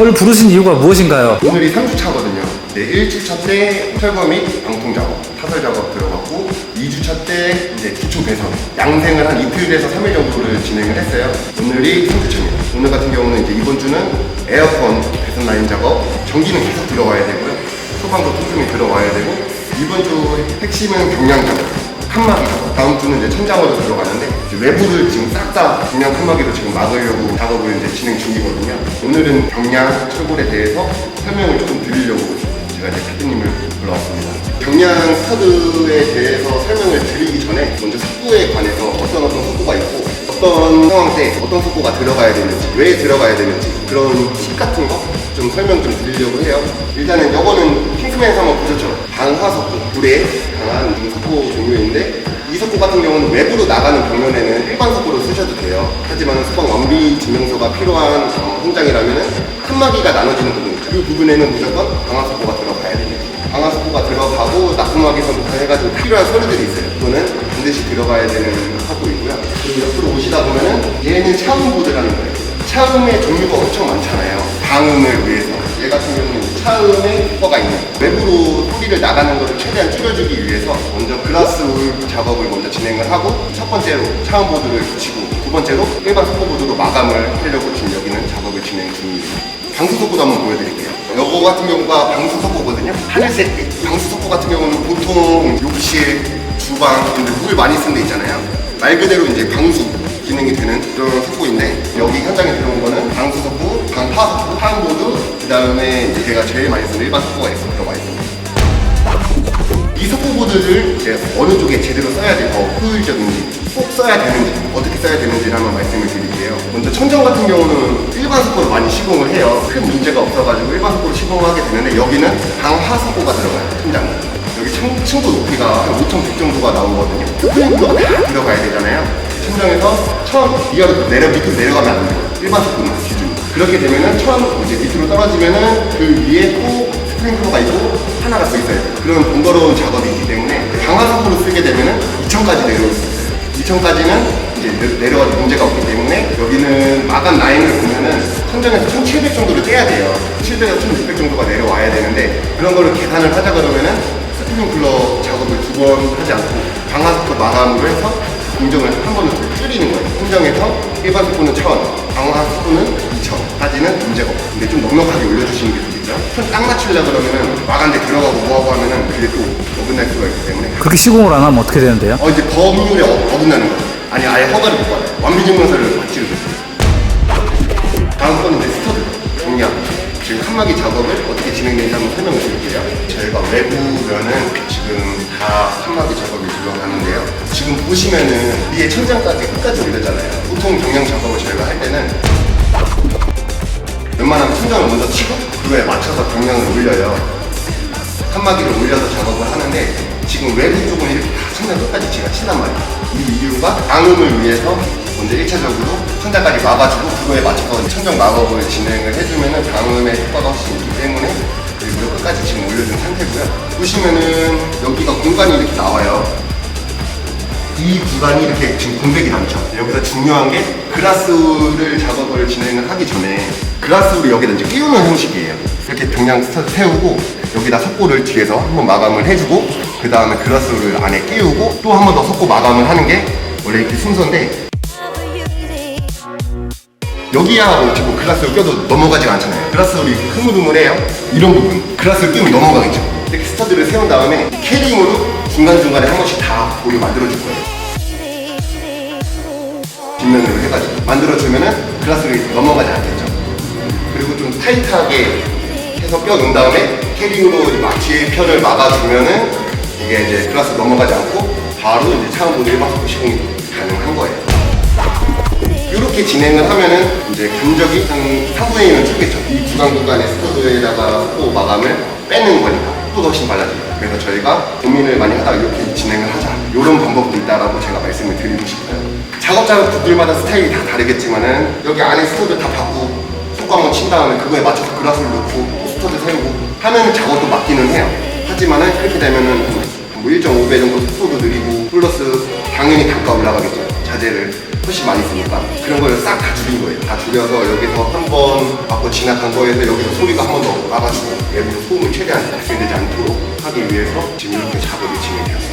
저를 부르신 이유가 무엇인가요? 오늘이 3주 차거든요. 네, 1주차 때 철거 및 방통 작업, 타설 작업 들어갔고 2주차 때 이제 기초 배선, 양생을 한 이틀에서 3일 정도를 진행을 했어요. 오늘이 3주차입니다. 오늘 같은 경우는 이제 이번 주는 에어컨 배선 라인 작업, 전기는 계속 들어와야 되고요. 소방도 틈틈이 들어와야 되고 이번 주 핵심은 경량 작업. 칸막이. 다음 주는 이제 천장으로 들어가는데 이제 외부를 지금 싹다 경량 칸막이로 지금 막으려고 작업을 이제 진행 중이거든요. 오늘은 경량 철골에 대해서 설명을 조금 드리려고 제가 이제 피디님을 불러왔습니다. 경량 스터드에 대해서 설명을 드리기 전에 먼저 석고에 관해서 어떤 어떤 석고가 있고 어떤 상황 때 어떤 석고가 들어가야 되는지 왜 들어가야 되는지 그런 팁 같은 거 좀 설명 좀 드리려고 해요. 일단은 요거는 핑크맨에서 한번 보셨죠? 방화석고, 불에 강한 이 석고 종류인데 이 석고 같은 경우는 외부로 나가는 벽면에는 일반 석고로 쓰셔도 돼요. 하지만 소방 완비 증명서가 필요한 어, 현장이라면은 칸막이가 나눠지는 부분 있죠. 그 부분에는 무조건 방화석고가 들어가야 됩니다. 방화석고가 들어가고 납품하기서부터 해가지고 필요한 서류들이 있어요. 그거는 반드시 들어가야 되는 석고이고요. 그리고 옆으로 오시다 보면은 얘는 차음보드라는 거예요. 차음의 종류가 엄청 많잖아요. 방음을 위해서. 얘 같은 차음에 효과가 있는 외부로 소리를 나가는 것을 최대한 줄여주기 위해서 먼저 글라스 울 작업을 먼저 진행을 하고 첫 번째로 차음 보드를 붙이고 두 번째로 일반 속보 보드로 마감을 하려고 지금 여기는 작업을 진행 중입니다. 방수석고도 한번 보여드릴게요. 요거 같은 경우가 방수석고거든요. 하늘색 방수석고 같은 경우는 보통 욕실, 주방, 근데 물 많이 쓰는 데 있잖아요. 말 그대로 이제 방수 기능이 되는 그런 석고인데 여기 현장에 들어온 거는 방수석고, 방파석고, 파음보드 그 다음에 이제 제가 제일 많이 쓰는 일반 석고가 들어가 있습니다. 이 석고보드를 이제 어느 쪽에 제대로 써야 돼, 더 효율적인지, 꼭 써야 되는지, 어떻게 써야 되는지를 한번 말씀을 드릴게요. 먼저 천정 같은 경우는 일반 석고를 많이 시공을 해요. 큰 문제가 없어가지고 일반 석고를 시공을 하게 되는데 여기는 방화 석고가 들어가요, 천장에. 여기 층, 층고 높이가 한5,100 정도가 나오거든요. 스프링크가 다 들어가야 되잖아요. 천정에서 천 이하로 내려 밑으로 내려가면 안 돼요. 일반 기준. 그렇게 되면은 천 이제 밑으로 떨어지면은 그 위에 또 스프링클러가 있고 하나가 더 있어야 돼요. 그런 번거로운 작업이 있기 때문에 방화석으로 쓰게 되면은 2천까지 내려올 수 있어요. 2천까지는 이제 내- 내려가도 문제가 없기 때문에 여기는 마감 라인을 보면은 천정에서 1700 정도를 떼야 돼요. 700에서 1600 정도가 내려와야 되는데 그런 거를 계산을 하자 그러면은 스프링클러 작업을 두 번 하지 않고 방화석도 마감으로 해서 공정을 한 번로 줄이는 거예요. 공정에서 일반 속도는 1000, 방화 속도는 2000 까지는 문제가 없고 근데 좀 넉넉하게 올려주시는 게 좋겠죠. 손딱 맞추려 그러면은 마감대 들어가고 뭐하고 하면은 그게 또 어긋날 수가 있기 때문에 그렇게 시공을 안 하면 어떻게 되는데요? 어 이제 법률에 어- 어긋나는 거죠. 아니 아예 허가를 못 받아요. 완비증명서를 받지를 못해요. 다음 거는 이제 스터드 경량. 지금 칸막이 작업을 어떻게 진행되는지 한번 설명을 드릴게요. 저희가 외부면은 지금 다 칸막이 작업이 들어가는데요. 지금 보시면은 위에 천장까지 끝까지 올렸잖아요. 보통 경량 작업을 저희가 할 때는 웬만하면 천장을 먼저 치고 그거에 맞춰서 경량을 올려요. 칸막이를 올려서 작업을 하는데 지금 외부 쪽은 이렇게 다 천장 끝까지 제가 친단 말이에요. 이 이유가 방음을 위해서 먼저 1차적으로 천장까지 막아주고 그거에 맞춰서 천정 마법을 진행을 해주면은 방음의 효과가 훨씬 있기 때문에 일부러 끝까지 지금 올려준 상태고요. 보시면은 여기가 공간이 이렇게 나와요. 이 구간이 이렇게 지금 공백이 많죠. 여기서 중요한 게 그라스를 작업을 진행을 하기 전에 그라스를 여기다 이제 끼우는 형식이에요. 이렇게 스타트 세우고 여기다 석고를 뒤에서 한번 마감을 해주고 그 다음에 그라스를 안에 끼우고 또 한 번 더 석고 마감을 하는 게 원래 이렇게 순서인데 여기야 뭐 지금 그라스를 껴도 넘어가지가 않잖아요. 그라스를 흐물흐물해요. 이런 부분 그라스를 끼우면 넘어가겠죠. 이렇게 스터드를 세운 다음에 캐링으로 중간중간에 한 번씩 다 보게 만들어줄 거예요. 뒷면으로 해가지고 만들어주면은 그라스를 넘어가지 않겠죠. 그리고 좀 타이트하게 해서 껴놓은 다음에 캐링으로 막 뒤에 편을 막아주면은 이게 이제 그라스 넘어가지 않고 바로 이제 차음보드 일반속 시공이 가능한 거예요. 이렇게 진행을 하면은 이제 견적이 한 3분의 1은 줄겠죠. 이 구간 구간의 스터드에다가 또 마감을 빼는 거니까 또 훨씬 빨라집니다. 그래서 저희가 고민을 많이 하다가 이렇게 진행을 하자. 이런 방법도 있다라고 제가 말씀을 드리고 싶어요. 작업자분들마다 스타일이 다 다르겠지만은 여기 안에 스터드 다 바꾸고 속광을 친 다음에 그거에 맞춰서 그라스를 넣고 또 스터드 세우고 하면 작업도 맞기는 해요. 하지만은 그렇게 되면은 뭐 1.5배 정도 속도도 느리고 플러스 당연히 단가 올라가겠죠. 자재를 훨씬 많이 쓰니까 그런 걸싹다 줄인 거예요. 다 줄여서 여기서 한번 맞고 지나간 거에서 여기서 소리가 한 번 더 나가지고 내부로 소음을 최대한 발생되지 않도록 하기 위해서 지금 이렇게 작업이 진행되었습니다.